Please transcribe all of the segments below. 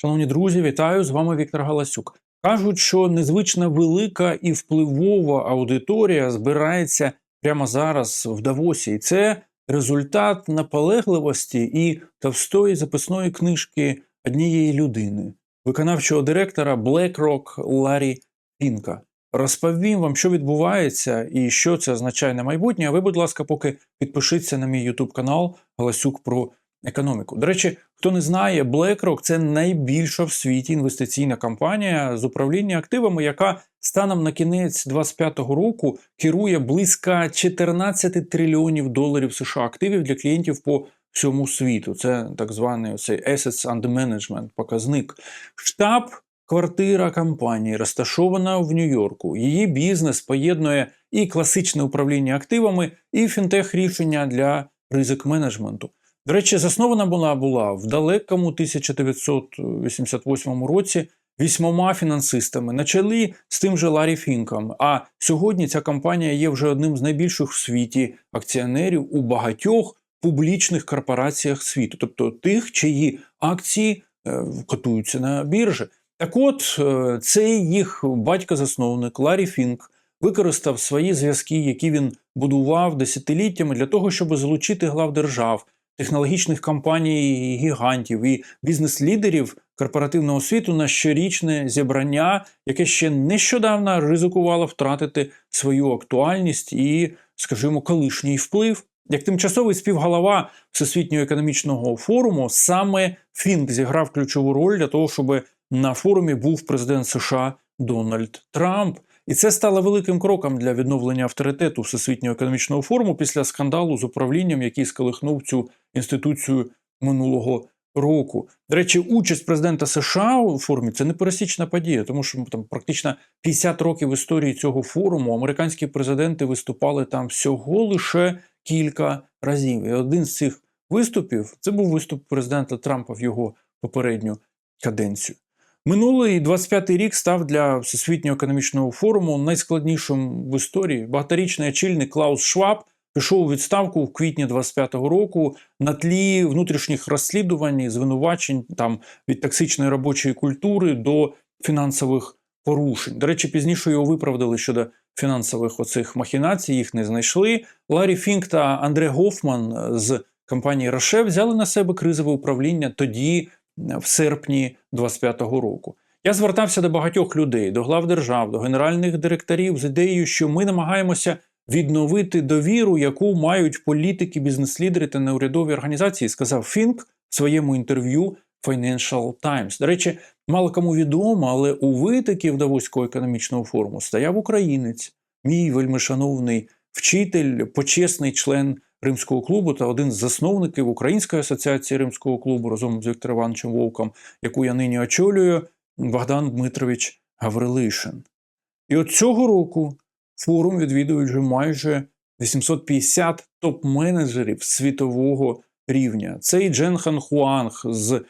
Шановні друзі, вітаю з вами Віктор Галасюк. Кажуть, що незвично велика і впливова аудиторія збирається прямо зараз в Давосі, і це результат наполегливості і товстої записної книжки однієї людини, виконавчого директора BlackRock Ларі Пінка. Розповім вам, що відбувається і що це означає на майбутнє. А ви, будь ласка, поки підпишіться на мій YouTube канал Галасюк про економіку. До речі, хто не знає, BlackRock – це найбільша в світі інвестиційна компанія з управління активами, яка станом на кінець 2025 року керує близько 14 трильйонів доларів США активів для клієнтів по всьому світу. Це так званий цей Assets Under Management, показник. Штаб Квартира компанії розташована в Нью-Йорку. Її бізнес поєднує і класичне управління активами, і фінтех рішення для ризик менеджменту. До речі, заснована була була в далекому 1988 році вісьмома фінансистами на чолі з тим же Ларі Фінком. А сьогодні ця компанія є вже одним з найбільших в світі акціонерів у багатьох публічних корпораціях світу, тобто тих, чиї акції е, котуються на біржі. Так от, е, цей їх батько-засновник Ларі Фінк використав свої зв'язки, які він будував десятиліттями для того, щоб залучити глав держав, технологічних компаній, гігантів і бізнес-лідерів корпоративного світу на щорічне зібрання, яке ще нещодавно ризикувало втратити свою актуальність і, скажімо, колишній вплив. Як тимчасовий співголова Всесвітнього економічного форуму, саме Фінк зіграв ключову роль для того, щоб на форумі був президент США Дональд Трамп. І це стало великим кроком для відновлення авторитету Всесвітнього економічного форуму після скандалу з управлінням, який сколихнув цю інституцію минулого року. До речі, участь президента США у форумі це не пересічна подія, тому що там практично 50 років історії цього форуму американські президенти виступали там всього лише кілька разів. І один з цих виступів це був виступ президента Трампа в його попередню каденцію. Минулий 25-й рік став для Всесвітнього економічного форуму найскладнішим в історії. Багаторічний очільник Клаус Шваб пішов у відставку в квітні 25-го року на тлі внутрішніх розслідувань, звинувачень там від токсичної робочої культури до фінансових порушень. До речі, пізніше його виправдали щодо фінансових оцих махінацій, їх не знайшли. Ларі Фінк та Андре Гофман з компанії Роше взяли на себе кризове управління тоді в серпні 25-го року. Я звертався до багатьох людей, до глав держав, до генеральних директорів з ідеєю, що ми намагаємося відновити довіру, яку мають політики, бізнес-лідери та неурядові організації, сказав Фінк в своєму інтерв'ю Financial Times. До речі, мало кому відомо, але у витоків Давоського економічного форуму стояв українець, мій вельмишановний вчитель, почесний член. Римського клубу та один з засновників Української асоціації Римського клубу разом з Віктором Івановичем Вовком, яку я нині очолюю, Богдан Дмитрович Гаврилишин. І от цього року форум відвідують вже майже 850 топ-менеджерів світового рівня. Це і Джен Хан Хуанг з е,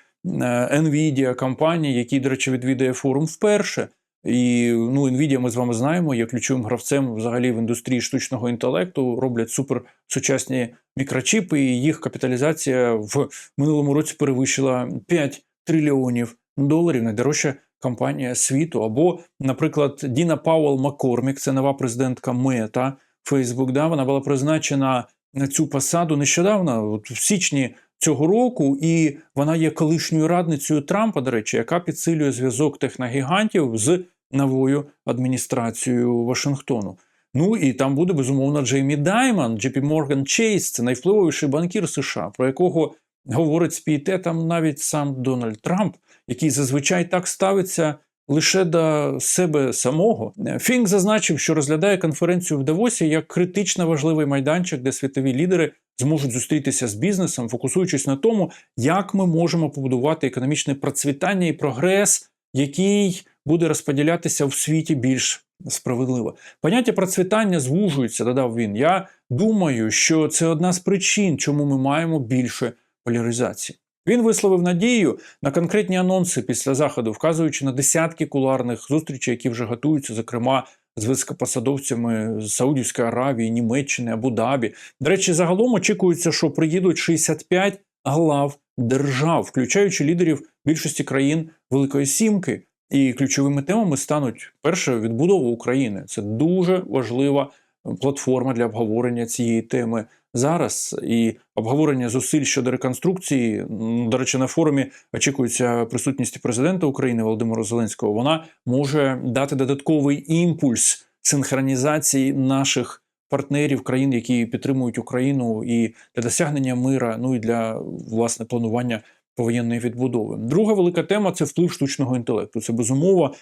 Nvidia компанії, який, до речі, відвідує форум вперше. І ну, Nvidia ми з вами знаємо, є ключовим гравцем взагалі в індустрії штучного інтелекту, роблять супер сучасні мікрочіпи, і їх капіталізація в минулому році перевищила 5 трильйонів доларів. Найдорожча компанія світу. Або, наприклад, Діна Пауел Маккормік, це нова президентка Мета Facebook. Да, Вона була призначена на цю посаду нещодавно, от в січні цього року, і вона є колишньою радницею Трампа, до речі, яка підсилює зв'язок техногігантів з новою адміністрацією Вашингтону. Ну і там буде безумовно Джеймі Даймон, JP Morgan Chase, це найвпливовіший банкір США, про якого говорить з пієтетом навіть сам Дональд Трамп, який зазвичай так ставиться лише до себе самого. Фінк зазначив, що розглядає конференцію в Давосі як критично важливий майданчик, де світові лідери зможуть зустрітися з бізнесом, фокусуючись на тому, як ми можемо побудувати економічне процвітання і прогрес, який буде розподілятися в світі більш справедливо. Поняття процвітання звужується, додав він. Я думаю, що це одна з причин, чому ми маємо більше поляризації. Він висловив надію на конкретні анонси після заходу, вказуючи на десятки куларних зустрічей, які вже готуються, зокрема з високопосадовцями Саудівської Аравії, Німеччини, Абу-Дабі. До речі, загалом очікується, що приїдуть 65 глав держав, включаючи лідерів більшості країн Великої Сімки. І ключовими темами стануть перше відбудова України. Це дуже важлива платформа для обговорення цієї теми зараз. І обговорення зусиль щодо реконструкції. До речі, на форумі очікується присутність президента України Володимира Зеленського. Вона може дати додатковий імпульс синхронізації наших партнерів країн, які підтримують Україну, і для досягнення мира, ну і для власне планування повоєнної відбудови. Друга велика тема це вплив штучного інтелекту. Це безумово м,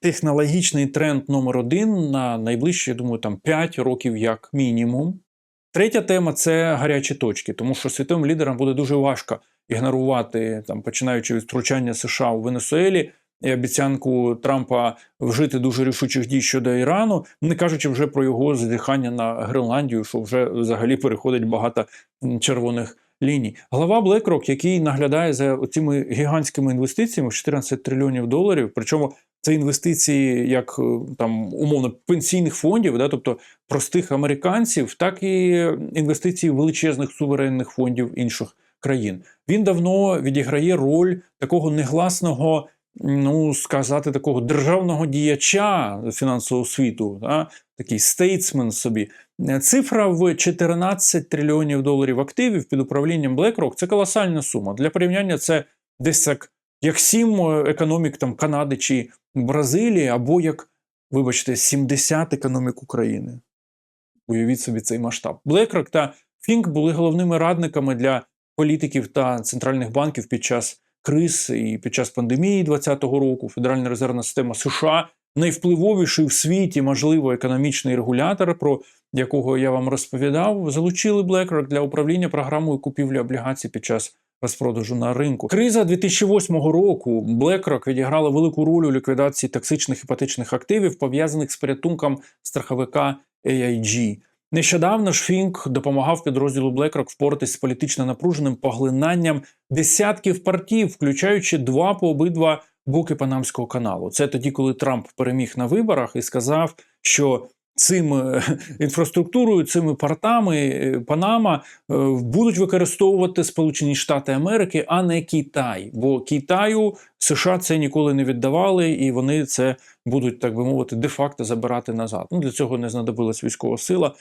технологічний тренд номер один на найближчі, я думаю, там 5 років як мінімум. Третя тема це гарячі точки, тому що світовим лідерам буде дуже важко ігнорувати, там, починаючи від втручання США у Венесуелі і обіцянку Трампа вжити дуже рішучих дій щодо Ірану, не кажучи вже про його задихання на Гренландію, що вже взагалі переходить багато червоних ліній. Глава BlackRock, який наглядає за цими гігантськими інвестиціями в 14 трильйонів доларів, причому це інвестиції як е, там умовно пенсійних фондів, да, тобто простих американців, так і інвестиції величезних суверенних фондів інших країн. Він давно відіграє роль такого негласного. Ну, сказати, такого державного діяча фінансового світу, да? такий стейтсмен собі. Цифра в 14 трильйонів доларів активів під управлінням BlackRock – це колосальна сума. Для порівняння це десь як, як сім економік там, Канади чи Бразилії, або як, вибачте, 70 економік України. Уявіть собі цей масштаб. BlackRock та Fink були головними радниками для політиків та центральних банків під час криз і під час пандемії 2020 року. Федеральна резервна система США найвпливовіший в світі, можливо, економічний регулятор, про якого я вам розповідав, залучили BlackRock для управління програмою купівлі облігацій під час розпродажу на ринку. Криза 2008 року BlackRock відіграла велику роль у ліквідації токсичних іпотечних активів, пов'язаних з порятунком страховика AIG. Нещодавно ж Фінк допомагав підрозділу BlackRock впоратись з політично напруженим поглинанням десятків партів, включаючи два по обидва боки Панамського каналу. Це тоді, коли Трамп переміг на виборах і сказав, що цим е, інфраструктурою, цими портами е, Панама е, будуть використовувати Сполучені Штати Америки, а не Китай. Бо Китаю США це ніколи не віддавали, і вони це будуть, так би мовити, де-факто забирати назад. Ну для цього не знадобилась військова сила.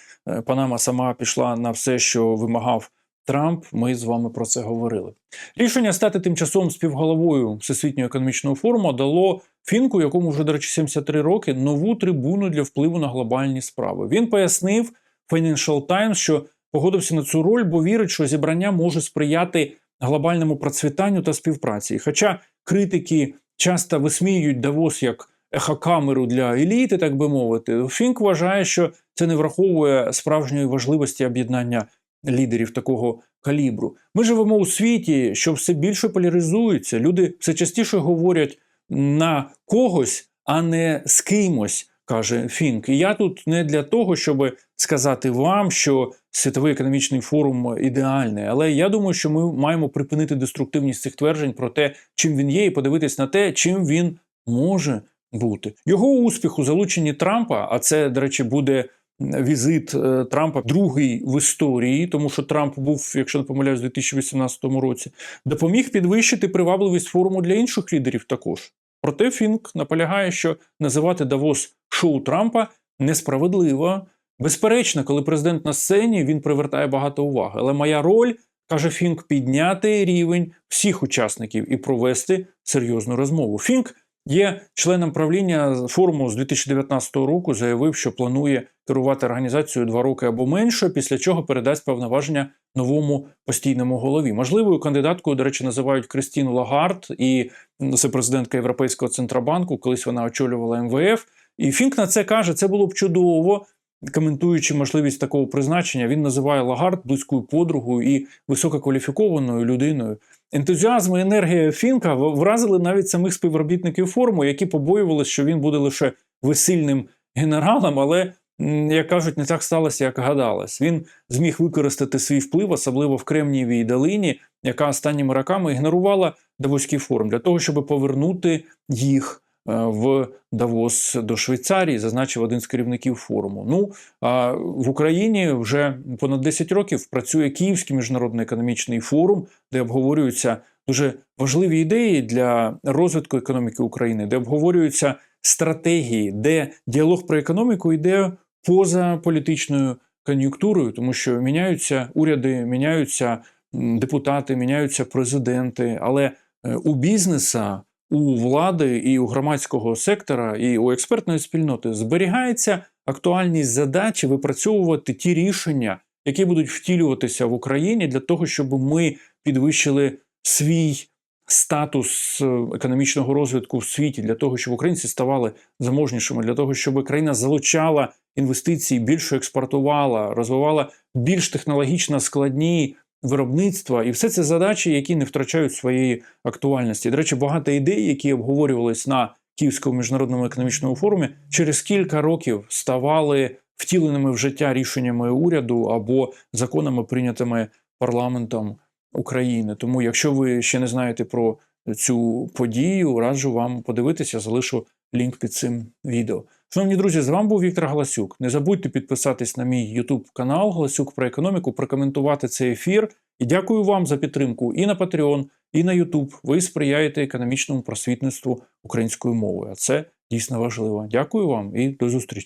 Панама сама пішла на все, що вимагав Трамп. Ми з вами про це говорили. Рішення стати тимчасовим співголовою Всесвітнього економічного форуму дало Фінку, якому вже, до речі, 73 роки, нову трибуну для впливу на глобальні справи. Він пояснив Financial Times, що погодився на цю роль, бо вірить, що зібрання може сприяти глобальному процвітанню та співпраці. Хоча критики часто висміюють Давос як ехокамеру для еліти, так би мовити, Фінк вважає, що це не враховує справжньої важливості об'єднання лідерів такого калібру. Ми живемо у світі, що все більше поляризується. Люди все частіше говорять на когось, а не з кимось, каже Фінк. І я тут не для того, щоб сказати вам, що світовий економічний форум ідеальний, але я думаю, що ми маємо припинити деструктивність цих тверджень про те, чим він є, і подивитись на те, чим він може бути. Його успіх у залученні Трампа, а це, до речі, буде візит е, Трампа другий в історії, тому що Трамп був, якщо не помиляюсь, у 2018 році, допоміг підвищити привабливість форуму для інших лідерів також. Проте Фінк наполягає, що називати Давос шоу Трампа несправедливо. Безперечно, коли президент на сцені, він привертає багато уваги. Але моя роль, каже Фінк, підняти рівень всіх учасників і провести серйозну розмову. Фінк є членом правління форуму з 2019 року. Заявив, що планує керувати організацією два роки або менше, після чого передасть повноваження новому постійному голові. Можливою кандидаткою, до речі, називають Кристіну Лагард, і це президентка Європейського центробанку. Колись вона очолювала МВФ. І Фінк на це каже: це було б чудово. Коментуючи можливість такого призначення, він називає Лагард близькою подругою і висококваліфікованою людиною. Ентузіазм і енергія Фінка вразили навіть самих співробітників форуму, які побоювалися, що він буде лише весільним генералом, але як кажуть, не так сталося, як гадалось. Він зміг використати свій вплив, особливо в Кремнієвій долині, яка останніми роками ігнорувала Давоський форум для того, щоб повернути їх в Давос до Швейцарії, зазначив один з керівників форуму. Ну а в Україні вже понад 10 років працює Київський міжнародний економічний форум, де обговорюються дуже важливі ідеї для розвитку економіки України, де обговорюються стратегії, де діалог про економіку йде поза політичною кон'юнктурою, тому що міняються уряди, міняються депутати, міняються президенти. Але е, у бізнеса, у влади і у громадського сектора, і у експертної спільноти зберігається актуальність задачі випрацьовувати ті рішення, які будуть втілюватися в Україні для того, щоб ми підвищили свій статус е, економічного розвитку в світі, для того, щоб українці ставали заможнішими, для того, щоб країна залучала інвестиції, більше експортувала, розвивала більш технологічно складні виробництва, і все це задачі, які не втрачають своєї актуальності. До речі, багато ідей, які обговорювались на Київському міжнародному економічному форумі, через кілька років ставали втіленими в життя рішеннями уряду або законами, прийнятими парламентом України. Тому, якщо ви ще не знаєте про цю подію, раджу вам подивитися, залишу лінк під цим відео. Шановні друзі, з вами був Віктор Галасюк. Не забудьте підписатись на мій YouTube канал Галасюк про економіку, прокоментувати цей ефір. І дякую вам за підтримку і на Patreon, і на YouTube. Ви сприяєте економічному просвітництву українською мовою. А це дійсно важливо. Дякую вам і до зустрічі.